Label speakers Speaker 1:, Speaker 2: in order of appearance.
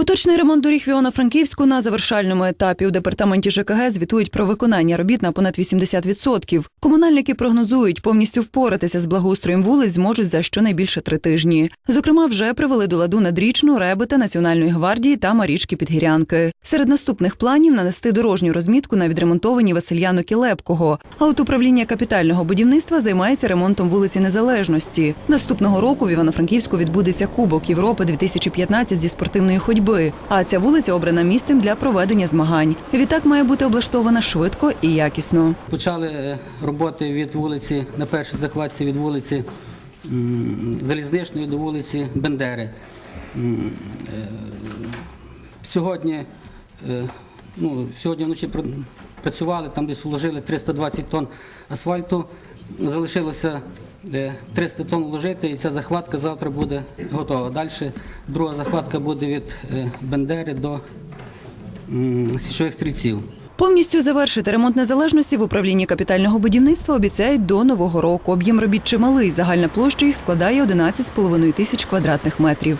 Speaker 1: Поточний ремонт доріг в Івано-Франківську на завершальному етапі у департаменті ЖКГ звітують про виконання робіт на понад 80%. Комунальники прогнозують, повністю впоратися з благоустроєм вулиць зможуть за щонайбільше три тижні. Зокрема, вже привели до ладу надрічну, ребета Національної гвардії та Марічки Підгірянки. Серед наступних планів нанести дорожню розмітку на відремонтовані Васильяну Кілепкого. А от управління капітального будівництва займається ремонтом вулиці Незалежності. Наступного року в Івано-Франківську відбудеться Кубок Європи 2015 зі спортивної ходьби. А ця вулиця обрана місцем для проведення змагань. Відтак має бути облаштована швидко і якісно.
Speaker 2: Почали е, роботи від вулиці, на першій захватці від вулиці Залізничної до вулиці Бендери. Е, Сьогодні, ну, сьогодні вночі працювали, там десь вложили 320 тонн асфальту, залишилося е, 300 тонн вложити, і ця захватка завтра буде готова. Далі друга захватка буде від е, Бендери до січових стрільців.
Speaker 1: Повністю завершити ремонт незалежності в управлінні капітального будівництва обіцяють до нового року. Об'єм робіт чималий. Загальна площа їх складає 11,5 тисяч квадратних метрів.